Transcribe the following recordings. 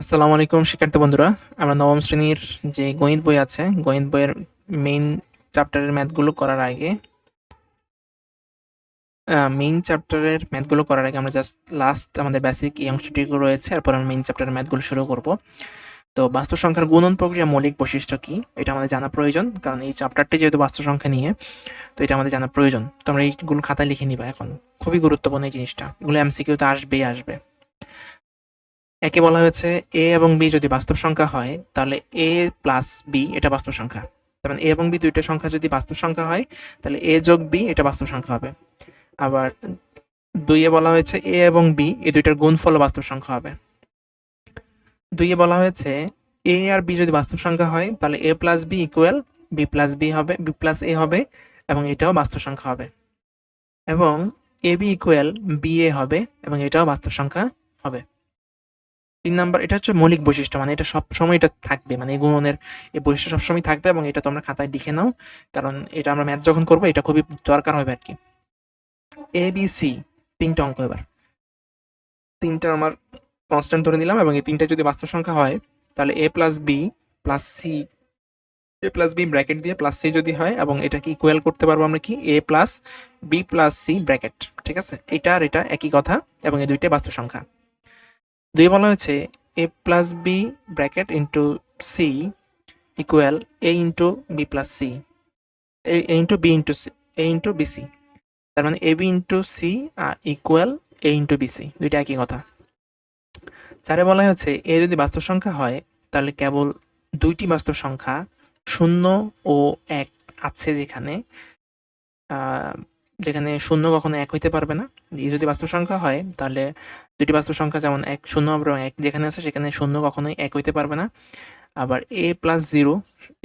আসসালামু আলাইকুম, শিক্ষার্থী বন্ধুরা। আমরা নবম শ্রেণির যে গণিত বই আছে, গণিত বইয়ের মেইন চ্যাপ্টারের ম্যাথগুলো করার আগে মেইন চ্যাপ্টারের ম্যাথগুলো করার আগে আমরা জাস্ট লাস্ট আমাদের বেসিক এই অংশটুকু রয়েছে, এরপর আমরা মেইন চ্যাপ্টারের ম্যাথগুলো শুরু করব। তো বাস্তব সংখ্যার গুণন প্রক্রিয়া মৌলিক বৈশিষ্ট্য কী? এটা আমাদের জানা প্রয়োজন, কারণ এই চ্যাপ্টারটি যেহেতু বাস্তব সংখ্যা নিয়ে, তো এটা আমাদের জানা প্রয়োজন। তো আমরা এইগুলো খাতায় লিখে নিবা এখন। খুবই গুরুত্বপূর্ণ এই জিনিসটা। এগুলো এমসিকিউতে আসবেই, আসবে। একে বলা হয়েছে এ এবং বি যদি বাস্তব সংখ্যা হয়, তাহলে এ প্লাস বি এটা বাস্তব সংখ্যা। তার মানে এ এবং বি দুইটা সংখ্যা যদি বাস্তব সংখ্যা হয়, তাহলে এ যোগ বি এটা বাস্তব সংখ্যা হবে। আবার দুইয়ে বলা হয়েছে এ এবং বি এই দুইটার গুণফল বাস্তব সংখ্যা হবে। দুইয়ে বলা হয়েছে এ আর বি যদি বাস্তব সংখ্যা হয়, তাহলে A plus B equal B plus B হবে বি প্লাস এ হবে এবং এটাও বাস্তব সংখ্যা হবে। এবং A B equal B A হবে এবং এটাও বাস্তব সংখ্যা হবে। তিন নাম্বার, এটা হচ্ছে মৌলিক বৈশিষ্ট্য মানে এটা সবসময় এটা থাকবে মানে গুণনের এই বৈশিষ্ট্য সবসময় থাকবে এবং এটা তোমরা খাতায় লিখে নাও, কারণ এটা আমরা ম্যাথ যখন করব, এটা খুবই দরকার হবে আর কি। এ বি সি তিনটা অঙ্ক এবার। তিনটা আমার কনস্ট্যান্ট ধরে নিলাম এবং এই তিনটা যদি বাস্তব সংখ্যা হয়, তাহলে A plus B plus C A plus B bracket দিয়ে প্লাস সি যদি হয়, এবং এটাকে ইকুয়াল করতে পারব আমরা কি? A plus B plus C bracket ঠিক আছে? এটা আর এটা একই কথা, এবং এই দুইটাই বাস্তব সংখ্যা। দুই বলা হয়েছে A plus B bracket into C equal A into B plus C. A into B into C, A into BC তার মানে এ বি ইন্টু সি আর ইকুয়াল এ ইন্টু বিসি দুইটা একই কথা। চারে বলা হচ্ছে এ যদি বাস্তব সংখ্যা হয়, তাহলে কেবল দুইটি বাস্তব সংখ্যা শূন্য ও এক আছে যেখানে যেখানে শূন্য কখনো এক হইতে পারবে না। যদি বাস্তব সংখ্যা হয়, তাহলে দুটি বাস্তব সংখ্যা যেমন এক, শূন্য এবং এক যেখানে আছে, সেখানে শূন্য কখনোই এক হইতে পারবে না। আবার A plus zero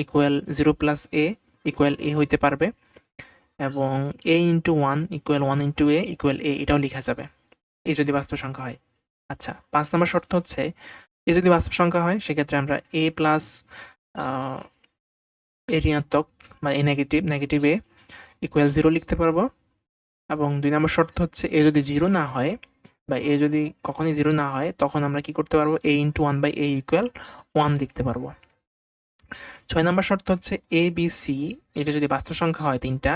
equal zero plus A equal A হইতে পারবে এবং A into one equal one into A equal A এটাও লেখা যাবে। এই যদি বাস্তব সংখ্যা হয়। আচ্ছা পাঁচ নম্বর শর্ত হচ্ছে, এ যদি বাস্তব সংখ্যা হয়, সেক্ষেত্রে আমরা এ প্লাস এ ঋণাত্মক বা A negative negative A equal zero লিখতে পারব। এবং দুই নম্বর শর্ত হচ্ছে এ যদি জিরো না হয় বা এ যদি কখনই জিরো না হয়, তখন আমরা কি করতে পারব? A into one by A equal one লিখতে পারব। ছয় নম্বর শর্ত হচ্ছে এ বি সি এটা যদি বাস্তব সংখ্যা হয় তিনটা,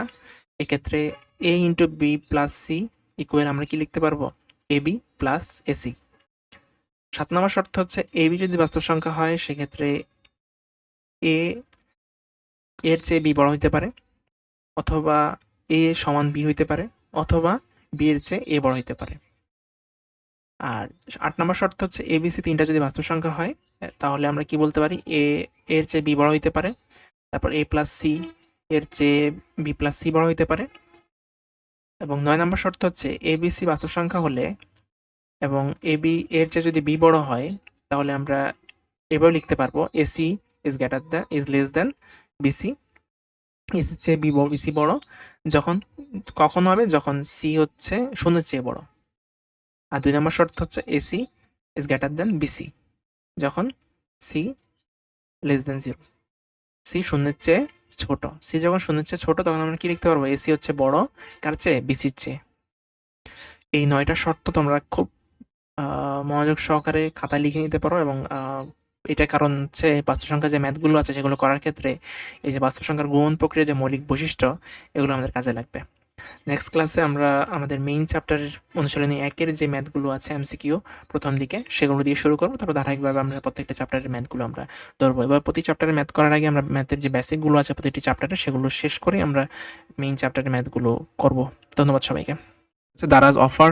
এক্ষেত্রে A into B plus C equal আমরা কি লিখতে পারব? এ বি প্লাস এসি সাত নম্বর শর্ত হচ্ছে এ বি যদি বাস্তব সংখ্যা হয়, সেক্ষেত্রে এ এর চেয়ে বি বড় হইতে পারে, অথবা এ সমান বি হইতে পারে। অথবা বি এর চেয়ে এ বড় হইতে পারে। আর আট নম্বর শর্ত হচ্ছে এ বি সি তিনটা যদি বাস্তব সংখ্যা হয়, তাহলে আমরা কি বলতে পারি? এ এর চেয়ে বি বড় হইতে পারে। তারপর এ প্লাস সি এর চেয়ে বি প্লাস সি বড় হইতে পারে। এবং নয় নম্বর শর্ত হচ্ছে এ বি সি বাস্তব সংখ্যা হলে এবং এ বি এর চেয়ে যদি বি বড় হয়, তাহলে আমরা এভাবে লিখতে পারব AC is greater than is less than BC এসির চেয়ে বি বিসি বড়, যখন, কখন হবে? যখন সি হচ্ছে শূন্যের চেয়ে বড়। আর দুই নম্বর শর্ত হচ্ছে AC is greater than BC যখন C less than zero C শূন্যের চেয়ে ছোট। সি যখন শূন্যের চেয়ে ছোট, তখন আমরা কি লিখতে পারব? এসি হচ্ছে বড়, কার চেয়ে? বিসির চেয়ে। এই নয়টা শর্ত তোমরা খুব মনোযোগ সহকারে খাতায় লিখে নিতে পারো এবং এটা কারণ হচ্ছে বাস্তব সংখ্যা যে ম্যাথগুলো আছে সেগুলো করার ক্ষেত্রে এই যে বাস্তব সংখ্যার গুণ প্রক্রিয়া যে মৌলিক বৈশিষ্ট্য, এগুলো আমাদের কাজে লাগবে। নেক্সট ক্লাসে আমরা আমাদের মেইন চ্যাপ্টারের অনুশীলনী একের যে ম্যাথগুলো আছে এমসিকিউ প্রথম দিকে, সেগুলো দিয়ে শুরু করব। তারপর ধারাবাহিকভাবে আমরা প্রত্যেকটা চ্যাপ্টারের ম্যাথগুলো আমরা ধরবো। এবার প্রতি চ্যাপ্টারের ম্যাথ করার আগে আমরা ম্যাথের যে বেসিকগুলো আছে প্রতিটি চ্যাপ্টারে সেগুলো শেষ করে আমরা মেইন চ্যাপ্টারের ম্যাথগুলো করব। ধন্যবাদ সবাইকে। Daraz offer